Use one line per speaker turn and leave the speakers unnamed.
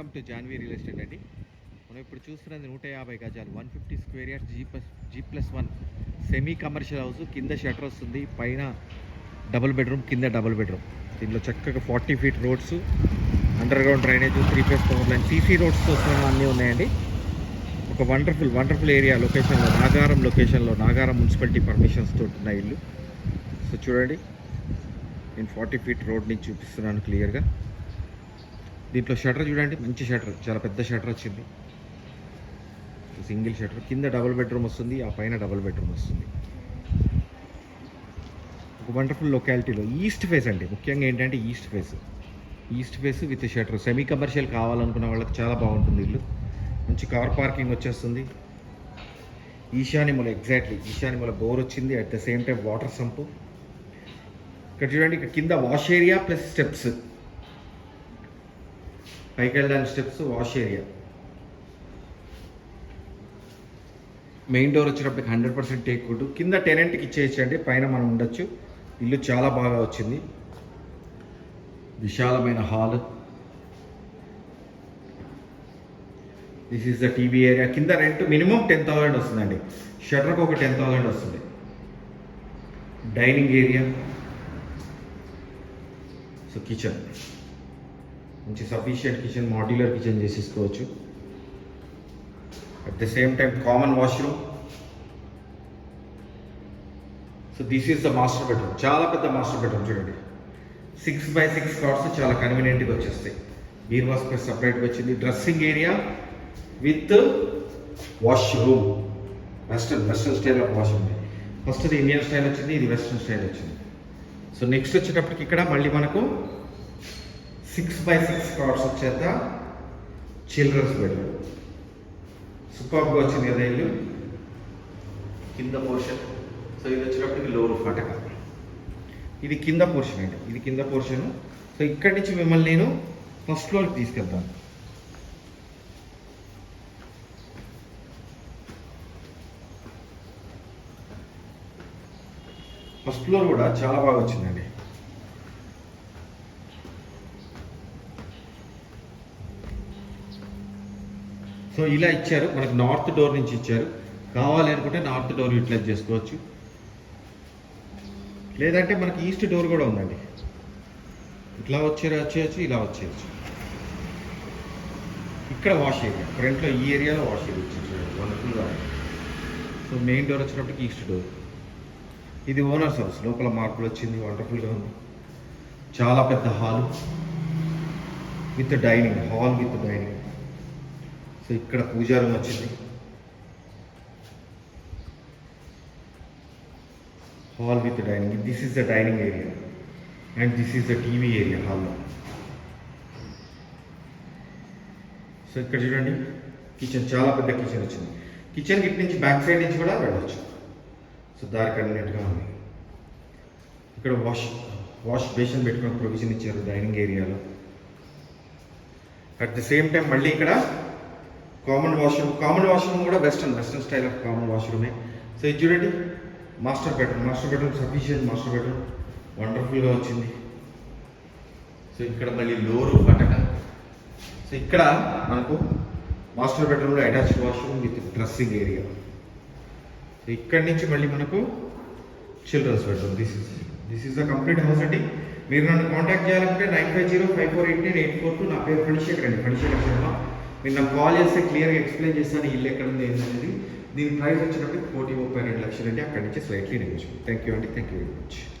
Welcome to Janvi real estate అండి. మనం ఇప్పుడు చూస్తున్నది నూట యాభై గజాలు one fifty square yards G plus G plus one semi commercial house కింద షటర్ వస్తుంది పైన డబుల్ బెడ్రూమ్ కింద డబుల్ బెడ్రూమ్ దీనిలో చక్కగా forty feet roads underground drainage three phase power line CC రోడ్స్తో సహా అన్నీ ఉన్నాయండి. ఒక వండర్ఫుల్ వండర్ఫుల్ ఏరియా లొకేషన్లో నాగారం లొకేషన్లో నాగారం మున్సిపాలిటీ పర్మిషన్స్ తోటి ఉన్న ఇల్లు. సో చూడండి నేను ఫార్టీ ఫీట్ రోడ్ నుంచి చూపిస్తున్నాను క్లియర్గా దీంట్లో షటర్ చూడండి మంచి షటర్ చాలా పెద్ద షటర్ వచ్చింది. సింగిల్ షటర్ కింద డబుల్ బెడ్రూమ్ వస్తుంది ఆ పైన డబుల్ బెడ్రూమ్ వస్తుంది. ఒక వండర్ఫుల్ లొకాలిటీలో ఈస్ట్ ఫేస్ అండి ముఖ్యంగా ఏంటంటే east face. East face with shutter semi commercial కావాలనుకున్న వాళ్ళకి చాలా బాగుంటుంది ఇల్లు. మంచి కార్ పార్కింగ్ వచ్చేస్తుంది. ఈశాన్యముల ఎగ్జాక్ట్లీ ఈశాన్యముల బోర్ వచ్చింది at the same time water sump. ఇక్కడ చూడండి ఇక్కడ కింద వాష్ ఏరియా ప్లస్ స్టెప్స్. పైకి వెళ్ళడానికి steps wash area. Main door వచ్చినప్పటికి హండ్రెడ్ పర్సెంట్ టేక్ వుడ్. కింద టెనెంట్కి ఇచ్చేయచ్చండి పైన మనం ఉండొచ్చు. ఇల్లు చాలా బాగా వచ్చింది. విశాలమైన hall. This is the TV area కింద రెంట్ మినిమం టెన్ థౌసండ్ వస్తుందండి. షటర్కి ఒక టెన్ థౌసండ్ వస్తుంది. Dining area. సో కిచెన్ మంచి సఫిషియంట్ కిచెన్ మాడ్యులర్ కిచెన్ చేసేసుకోవచ్చు. At the same time common washroom so this is the master bedroom చాలా పెద్ద master bedroom చూడండి. సిక్స్ బై సిక్స్ కార్డ్స్ చాలా కన్వీనియంట్గా వచ్చేస్తాయి. బీర్వా స్పేస్ సపరేట్గా వచ్చింది. Dressing area with washroom western western style of washroom first ఇది ఇండియన్ స్టైల్ వచ్చింది ఇది వెస్టర్న్ స్టైల్ వచ్చింది. సో నెక్స్ట్ వచ్చేటప్పటికి ఇక్కడ మళ్ళీ మనకు సిక్స్ బై సిక్స్ కార్డ్స్ వచ్చేంత చిల్డ్రన్స్ బెడ్రూమ్ సూపర్గా వచ్చింది కదా ఇల్లు. కింద పోర్షన్ సో ఇది వచ్చేటప్పటికి లోరు ఫటక ఇది కింద పోర్షన్ అండి. ఇది కింద పోర్షన్ సో ఇక్కడి నుంచి మిమ్మల్ని నేను ఫస్ట్ ఫ్లోర్కి తీసుకెళ్తాను. ఫస్ట్ ఫ్లోర్ కూడా చాలా బాగా వచ్చిందండి. సో ఇలా ఇచ్చారు. మనకు నార్త్ డోర్ నుంచి ఇచ్చారు. కావాలి అనుకుంటే నార్త్ డోర్ యూటిలైజ్ చేసుకోవచ్చు. లేదంటే మనకి ఈస్ట్ డోర్ కూడా ఉందండి. ఇట్లా వచ్చారు వచ్చేయచ్చు ఇలా వచ్చేయచ్చు. ఇక్కడ వాష్ ఏరియా ఫ్రంట్లో ఈ ఏరియాలో వాష్ ఏరియా ఇచ్చారు వండర్ఫుల్గా సో మెయిన్ డోర్ వచ్చినప్పటికి ఈస్ట్ డోర్ ఇది ఓనర్స్ హౌస్ లోపల మార్పులు వచ్చింది. వండర్ఫుల్గా ఉంది. చాలా పెద్ద hall with dining hall with dining so ఇక్కడ పూజారం వచ్చింది. Hall with dining this is the dining area and this is the TV area హాల్లో సో ఇక్కడ చూడండి కిచెన్ చాలా పెద్ద కిచెన్ వచ్చింది. కిచెన్ ఇటు నుంచి బ్యాక్ సైడ్ నుంచి కూడా వెళ్ళొచ్చు. సో దారి కన్వీనియంట్గా ఉంది. ఇక్కడ వాష్ వాష్ బేసిన్ పెట్టుకునే ప్రొవిజన్ ఇచ్చారు డైనింగ్ ఏరియాలో అట్ ది సేమ్ టైం మళ్ళీ ఇక్కడ కామన్ వాష్రూమ్ కామన్ వాష్రూమ్ కూడా western western style of common వాష్రూమే. So ఇది చూడండి master bedroom master bedroom sufficient master bedroom. వండర్ఫుల్గా వచ్చింది. సో ఇక్కడ మళ్ళీ లోరు పటక సో ఇక్కడ మనకు మాస్టర్ బెడ్రూమ్లో attached washroom with dressing area so ఇక్కడి నుంచి మళ్ళీ మనకు children's bedroom this is this is the complete house అండి. మీరు నన్ను కాంటాక్ట్ చేయాలంటే nine five zero five four eight nine eight four two నా పేరు ఫణిశేఖర్ అండి. ఫణిశేఖర్ శర్మ. నేను నాకు కాల్ చేస్తే క్లియర్గా ఎక్స్ప్లెయిన్ చేస్తాను ఇల్లు ఎక్కడ ఉంది ఏంటనేది దీని ప్రైస్ వచ్చినప్పుడు కోటి ముప్పై రెండు లక్షలు అంటే అక్కడి నుంచి స్లైట్లీ నెగోషియబుల్ థ్యాంక్ యూ అండి థ్యాంక్ యూ వెరీ మచ్